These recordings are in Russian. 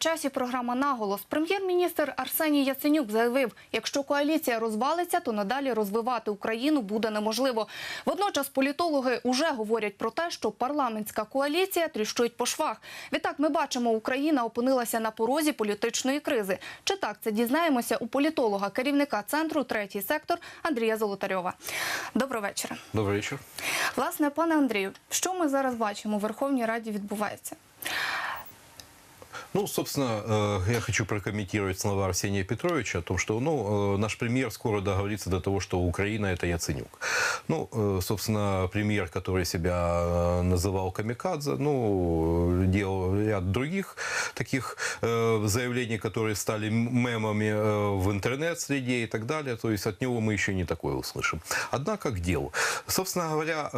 часі програма наголос. Прем'єр-міністр Арсеній Яценюк заявив, якщо коаліція розвалиться, то надалі розвивати Україну буде неможливо. Водночас політологи уже говорять про те, що парламентська коаліція тріщить по швах. Відтак, ми бачимо, Україна опинилася на порозі політичної кризи. Чи так це дізнаємося у політолога, керівника центру третій сектор Андрія Золотарьова. Доброго вечора. Добрый вечер. Власне, пане Андрію, що ми зараз бачимо у Верховній Раді відбувається? Ну, собственно, э, я хочу прокомментировать слова Арсения Петровича о том, что ну, э, наш премьер скоро договорится до того, что Украина – это Яценюк. Ну, э, собственно, премьер, который себя называл камикадзе, ну, делал ряд других таких заявлений, которые стали мемами в интернет-среде и так далее. То есть от него мы еще не такое услышим. Однако к делу. Собственно говоря,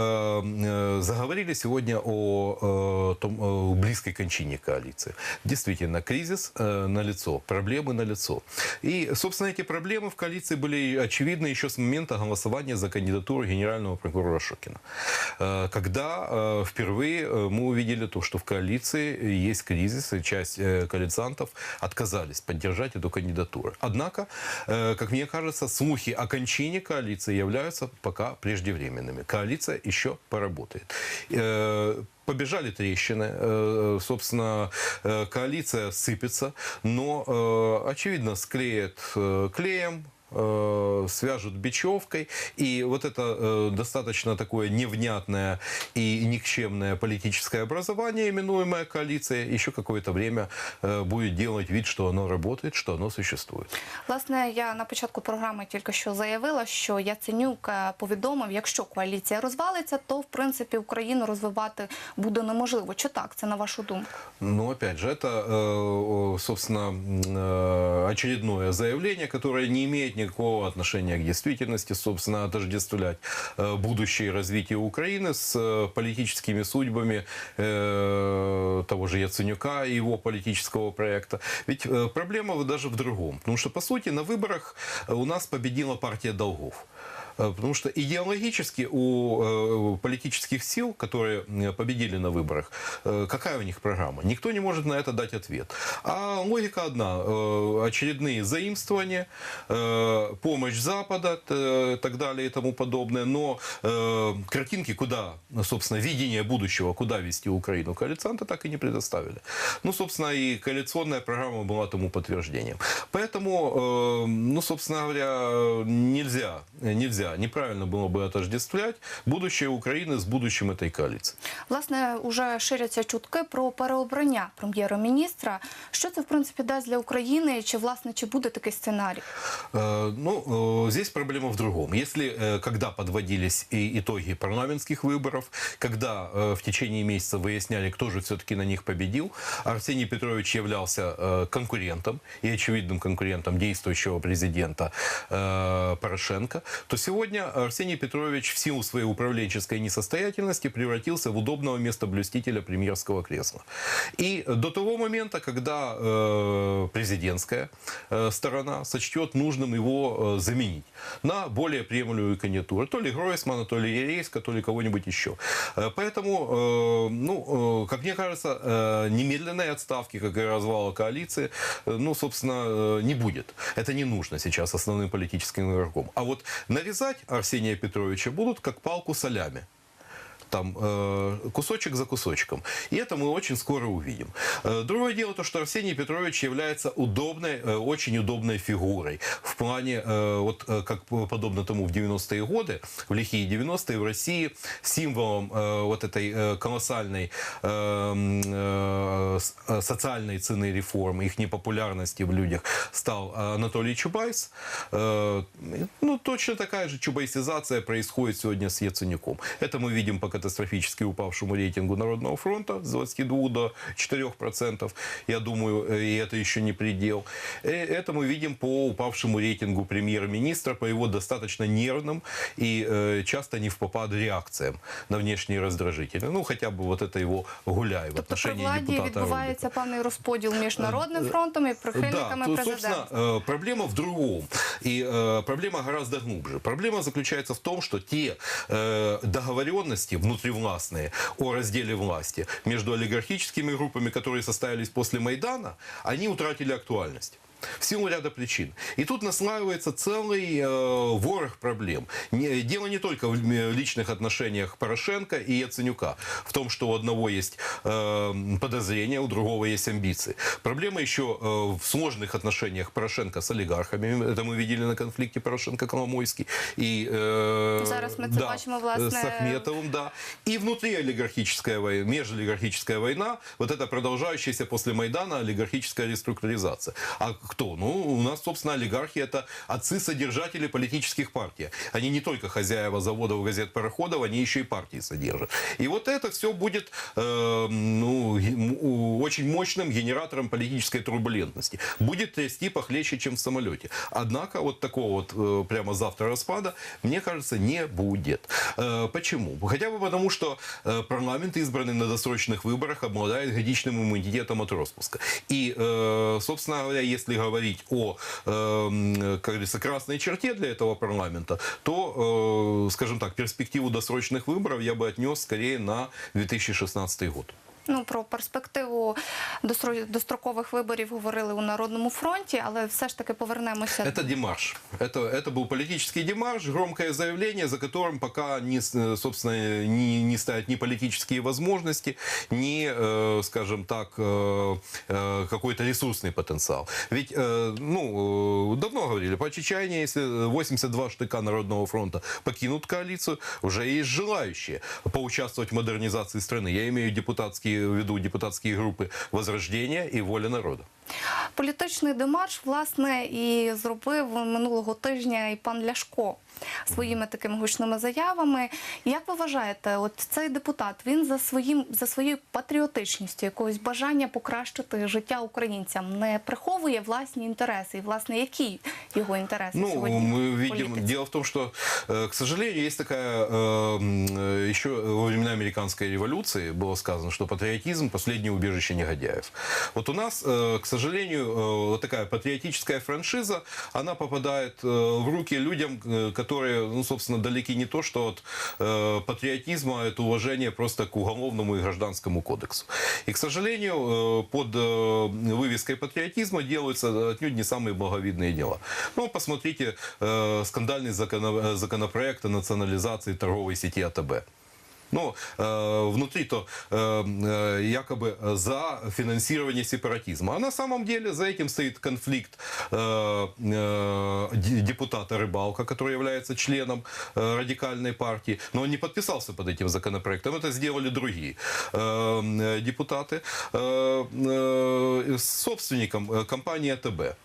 заговорили сегодня о, том, о близкой кончине коалиции. Действительно, кризис э, на лицо, проблемы на лицо. И, собственно, эти проблемы в коалиции были очевидны еще с момента голосования за кандидатуру генерального прокурора Шокина. Э, когда э, впервые э, мы увидели то, что в коалиции есть кризис, и часть э, коалициантов отказались поддержать эту кандидатуру. Однако, э, как мне кажется, слухи о кончине коалиции являются пока преждевременными. Коалиция еще поработает. Э, Побежали трещины, э, собственно, э, коалиция сыпется, но, э, очевидно, склеят э, клеем, э, свяжут бечевкой, и вот это э, достаточно такое невнятное и никчемное политическое образование, именуемое коалиция, еще какое-то время э, будет делать вид, что оно работает, что оно существует. Власне, я на початку програми тільки що заявила, що Яценюк е, повідомив, якщо коаліція розвалиться, то в принципі Україну розвивати буде неможливо. Чи так? Це на вашу думку? Ну, опять же, это, э, собственно, м, э, очередное заявление, которое не имеет никакого отношения к действительности, собственно, отождествлять э, будущее развитие Украины с э, политическими судьбами э, того же Яценюка и его политического проекта. Ведь проблема даже в другом. Потому что, по сути, на выборах у нас победила партия долгов. Э, Потому что идеологически у э, политических сил, которые э, победили на выборах, какая у них программа? Никто не может на это дать ответ. А логика одна. Очередные заимствования, помощь Запада, т- так далее и тому подобное. Но картинки, куда, собственно, видение будущего, куда вести Украину, коалицианты так и не предоставили. Ну, собственно, и коалиционная программа была тому подтверждением. Поэтому, ну, собственно говоря, нельзя, нельзя, неправильно было бы отождествлять будущее Украины с будущим этой коалиции. Власне, уже ширяться чутки про переобрання прем'єра-міністра. Що це в принципі дасть для України? Чи власне чи буде такий сценарій? Э, Ну, э, здесь проблема в другом. Если, э, когда подводились и итоги парламентских выборов, когда э, в течение месяца выясняли, кто же все-таки на них победил, Арсений Петрович являлся э, конкурентом и очевидным конкурентом действующего президента э, Порошенко, то сегодня Арсений Петрович в силу своей управленческой несостоятельности превратился в удобного местоблюстителя премьерского кресла. И до того момента, когда э, президентская э, сторона сочтет нужным его э, заменить на более приемлемую кандидатуру, то ли Гройсмана, то ли Ерейска, то ли кого-нибудь еще. Э, Поэтому, э, ну, э, как мне кажется, немедленной отставки, как и развала коалиции, ну, собственно, не будет. Это не нужно сейчас основным политическим игроком. А вот нарезать Арсения Петровича будут как палку солями там э, кусочек за кусочком. И это мы очень скоро увидим. Э, другое дело то, что Арсений Петрович является удобной, э, очень удобной фигурой в плане, вот как подобно тому в 90-е годы, в лихие 90-е в России символом вот этой колоссальной социальной цены реформ, их непопулярности в людях стал Анатолий Чубайс. Ну, точно такая же чубайсизация происходит сегодня с Яценюком. Это мы видим по катастрофически упавшему рейтингу Народного фронта с 22 до 4%. Я думаю, э, и это еще не предел. Э, Это мы видим по упавшему рейтингу премьер-министра, по его достаточно нервным и э, часто не в попад реакциям на внешние раздражители. Ну, хотя бы вот это его гуляй в Тобто при отношении владі депутата відбувається певний розподіл між народним фронтом і прихильниками да, то, президента. собственно, э, проблема в другом. И э, проблема гораздо глубже. Проблема заключается в том, что те э, договоренности внутри внутривластные о разделе власти между олигархическими группами, которые состоялись после Майдана, они утратили актуальность. В силу ряда причин. И тут наслаивается целый э, ворох проблем. Не- дело не только в м- личных отношениях Порошенко и Яценюка. В том, что у одного есть э, подозрения, у другого есть амбиции. Проблема еще э, в сложных отношениях Порошенко с олигархами. Это мы видели на конфликте Порошенко-Коломойский. И, э, Зараз ми це бачимо, власне, с Ахметовым, да. И внутри олигархическая война, межолигархическая война, вот это продолжающаяся после Майдана олигархическая реструктуризация. А кто? Ну, у нас, собственно, олигархи это отцы-содержатели политических партий. Они не только хозяева заводов, газет, пароходов, они еще и партии содержат. И вот это все будет э, ну, очень мощным генератором политической турбулентности. Будет трясти похлеще, чем в самолете. Однако вот такого вот э, прямо завтра распада, мне кажется, не будет. Э, Почему? Хотя бы потому, что э, парламент, избранный на досрочных выборах, обладает годичным иммунитетом от распуска. И, э, собственно говоря, если говорить о, э, м, как говорится, красной черте для этого парламента, то, э, скажем так, перспективу досрочных выборов я бы отнес скорее на 2016 год. Ну про перспективу достро- дострокових виборів говорили у Народному фронті, але все ж таки повернемося. Это демарш. Это, это был политический демарш, громкое заявление, за которым пока, не, с- собственно, не, не стоят ни политические возможности, ни, э, скажем так, э, э, какой-то ресурсный потенциал. Ведь, э, ну, э, давно говорили, по Чечане, если 82 штыка Народного фронта покинут коалицию, уже есть желающие поучаствовать в модернизации страны. Я имею депутатские, в виду депутатские группы «Возрождение» и «Воля народа». Політичний демарш, власне, і зробив минулого тижня і пан Ляшко своїми такими гучними заявами. Як ви вважаєте, от цей депутат він за своїм за своєю патріотичністю, якогось бажання покращити життя українцям, не приховує власні інтереси? І власне які його інтереси Ну, сьогодні? мы в видим, політиці? дело в том, что, э, к сожалению, есть такая, э, м, э, еще во времена американской революции было сказано, что патриотизм – последнее убежище негодяев. Вот у нас, э, к сожалению, э, вот такая патриотическая франшиза, она попадает э, в руки людям, э, которые, ну, собственно, далеки не то, что от патриотизма, а это уважение просто к уголовному и гражданскому кодексу. И, к сожалению, под вывеской патриотизма делаются отнюдь не самые благовидные дела. Ну, посмотрите скандальный законопроект о национализации торговой сети АТБ. Ну, внутри то э, якобы за финансирование сепаратизма. А на самом деле за этим стоит конфликт депутата Рыбалка, который является членом радикальной партии. Но он не подписался под этим законопроектом. Это сделали другие э, э, депутаты. Э, с собственником компании АТБ.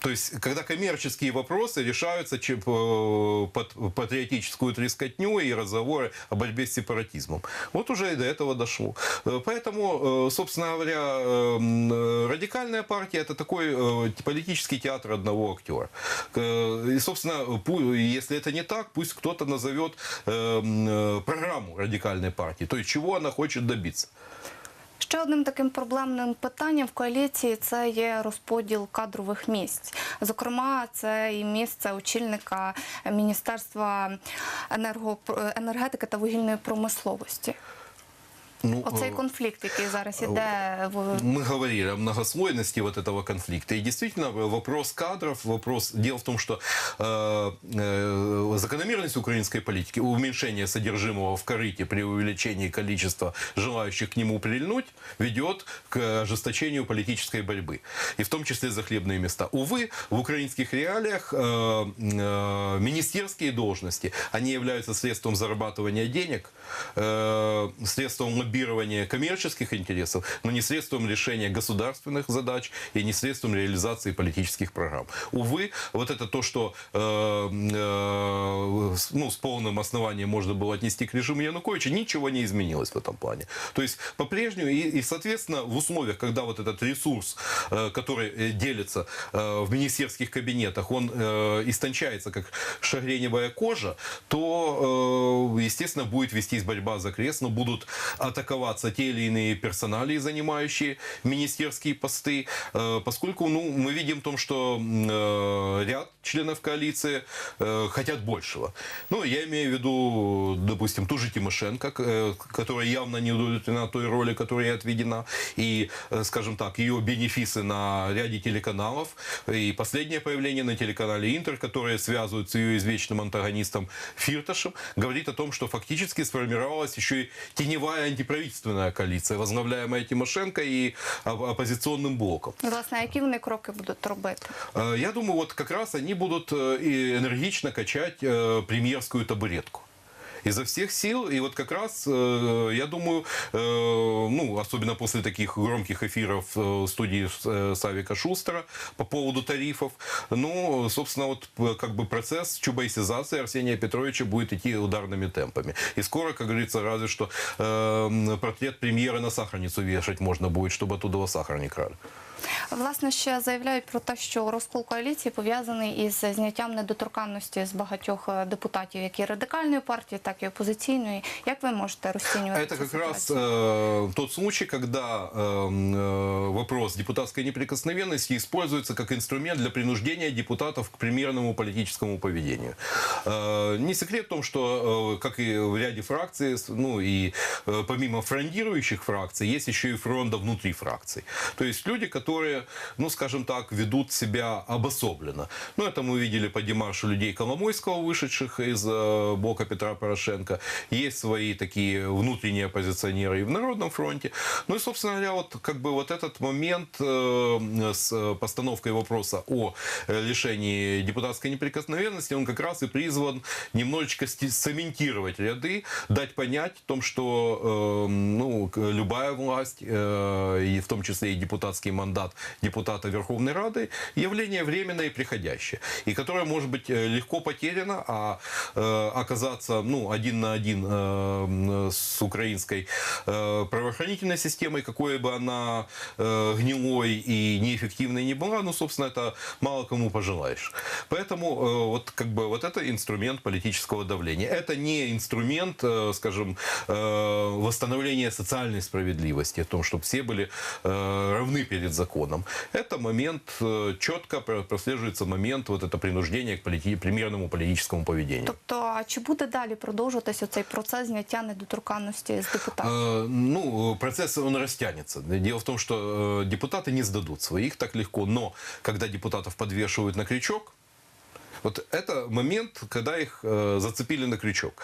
То есть, когда коммерческие вопросы решаются чем, э, под патриотическую трескотню и разговоры о борьбе с сепаратизмом. Вот уже и до этого дошло. Э, Поэтому, э, собственно говоря, э, м, э, радикальная партия – это такой политический театр одного актера. И, собственно, если это не так, пусть кто-то назовет э, м, э, программу радикальной партии, то есть чего она хочет добиться. Ще одним таким проблемним питанням в коаліції це є розподіл кадрових місць. Зокрема, це і місце очільника Міністерства енергетики та вугільної промисловості. Ну, Оцей э, конфлікт, який зараз іде в Мы говорили о многослойности вот этого конфликта. И действительно, вопрос кадров, вопрос... Дело в том, что э, э, закономерность украинской политики, уменьшение содержимого в корыте при увеличении количества желающих к нему прильнуть, ведет к ожесточению политической борьбы. И в том числе за хлебные места. Увы, в украинских реалиях э, э, министерские должности, они являются средством зарабатывания денег, э, средством лоббирования коммерческих интересов, но не средством решения государственных задач и не средством реализации политических программ. Увы, вот это то, что э, э, ну, с полным основанием можно было отнести к режиму Януковича, ничего не изменилось в этом плане. То есть по-прежнему и, и, соответственно, в условиях, когда вот этот ресурс, э, который э, делится э, в министерских кабинетах, он э, истончается как шагреневая кожа, то, э, естественно, будет вестись борьба за крест, но будут от атаковаться те или иные персоналии, занимающие министерские посты, э, поскольку ну, мы видим в том, что э, ряд членов коалиции э, хотят большего. Ну, я имею в виду, допустим, ту же Тимошенко, которая явно не удовлетворена той роли, которая ей отведена, и, скажем так, ее бенефисы на ряде телеканалов, и последнее появление на телеканале Интер, которое связывают с ее извечным антагонистом Фирташем, говорит о том, что фактически сформировалась еще и теневая антиправительственная коалиция, возглавляемая Тимошенко и оп- оппозиционным блоком. Власне, які вони кроки будуть робити? Э, Я думаю, вот как раз они будут э, энергично качать э, премьерскую табуретку. Изо всех сил, и вот как раз, э, я думаю, э, ну, особенно после таких громких эфиров э, в студии Савика Шустера по поводу тарифов, ну, собственно, вот как бы процесс чубайсизации Арсения Петровича будет идти ударными темпами. И скоро, как говорится, разве что портрет премьера на сахарницу вешать можно будет, чтобы оттуда сахар не крали. Власне, ще заявляють про те, що розкол коаліції пов'язаний із зняттям недоторканності з багатьох е, депутатів, як і радикальної партії, так і опозиційної. Як ви можете розцінювати Это цю как раз ситуацію? э, тот случай, когда э, э, вопрос депутатской неприкосновенности используется как инструмент для принуждения депутатов к примерному политическому поведению. Э, не секрет в том, что, э, как и в ряде фракций, с- ну и э, помимо фрондирующих фракций, есть еще и фронта внутри фракций. То есть люди, которые, ну скажем так, ведут себя обособленно. Ну это мы видели по демаршу людей Коломойского, вышедших из э, блока Петра Порошенко. Есть свои такие внутренние оппозиционеры и в Народном фронте. Ну и, собственно говоря, вот как бы вот этот момент э, с постановкой вопроса о лишении депутатской неприкосновенности, он как раз и призван немножечко цементировать ряды, дать понять о том, что э, ну, любая власть, и в том числе и депутатский мандат депутата Верховной Рады, явление временное и приходящее, и которое может быть э, легко потеряно, а э, оказаться ну, один на один э, с украинской правоохранительной системой, какой бы она гнилой и неэффективной не была, ну, собственно, это мало кому пожелаешь. Поэтому вот как бы вот это инструмент политического давления. Это не инструмент, скажем, восстановления социальной справедливости, о том, чтобы все были равны перед законом Это момент, э, четко про- прослеживается момент вот это принуждения к полити- примерному политическому поведению. Тобто, а чи буде далі продовжуватися цей процес зняття недоторканності з депутатів? Э, Ну, процесс, он растянется. Дело в том, что э, депутаты не сдадут своих так легко, но когда депутатов подвешивают на крючок, вот это момент, когда их э, зацепили на крючок.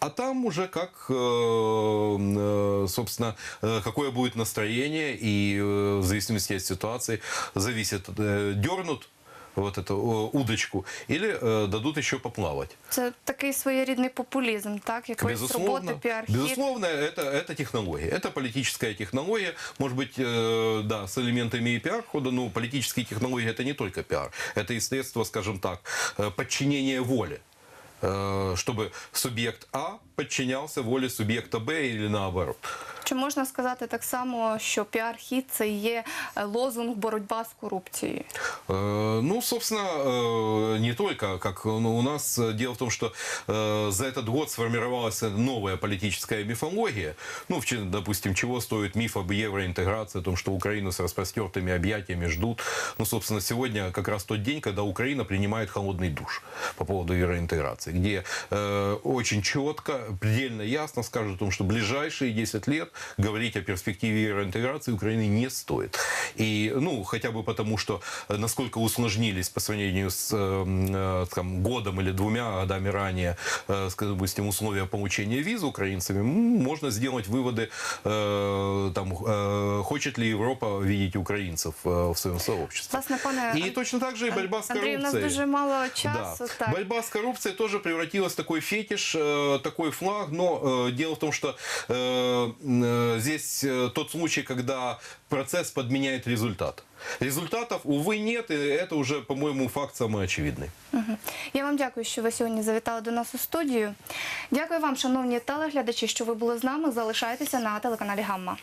А там уже как, э, э, собственно, э, какое будет настроение и э, в зависимости от ситуации зависит, э, дернут вот эту э, удочку или э, дадут еще поплавать. Це такий своєрідний популізм, так? Якоїсь роботи, Безусловно, піар-хід. безусловно, это, это технология. Это политическая технология. Может быть, э, да, с элементами и пиар-хода, но политические технологии это не только пиар. Это и средство, скажем так, э, подчинения воле. Э, Чтобы субъект А подчинялся воле субъекта Б или наоборот. Чи можна сказати так само, що піар-хід це і є е, лозунг боротьба з корупцією? Э, Ну, собственно, э, не только. Как ну, у нас э, дело в том, что э, за этот год сформировалась новая политическая мифология. Ну, в че- допустим, чего стоит миф об евроинтеграции, о том, что Украину с распростертыми объятиями ждут. Ну, собственно, сегодня как раз тот день, когда Украина принимает холодный душ по поводу евроинтеграции, где э, очень четко, предельно ясно скажут о том, что ближайшие 10 лет говорить о перспективе евроинтеграции Украины не стоит. И, ну, хотя бы потому, что э, насколько усложнились по сравнению с э, э, там, годом или двумя годами ранее, скажем, допустим, условия получения виз украинцами, можно сделать выводы, там, хочет ли Европа видеть украинцев э, в своем сообществе. Власне, пане И точно так же и борьба с Андрій, у нас коррупцией. дуже мало Да. часу. Так. Борьба с коррупцией тоже превратилась в такой фетиш, такой флаг. Но дело в том, что здесь э, тот случай, когда процесс подменяет результат. Результатов, увы, нет, и это уже, по-моему, факт самый очевидный. Я вам дякую, що ви сьогодні завітали до нас у студію. Дякую вам, шановні телеглядачі, що ви були з нами. Залишайтеся на телеканалі Гамма.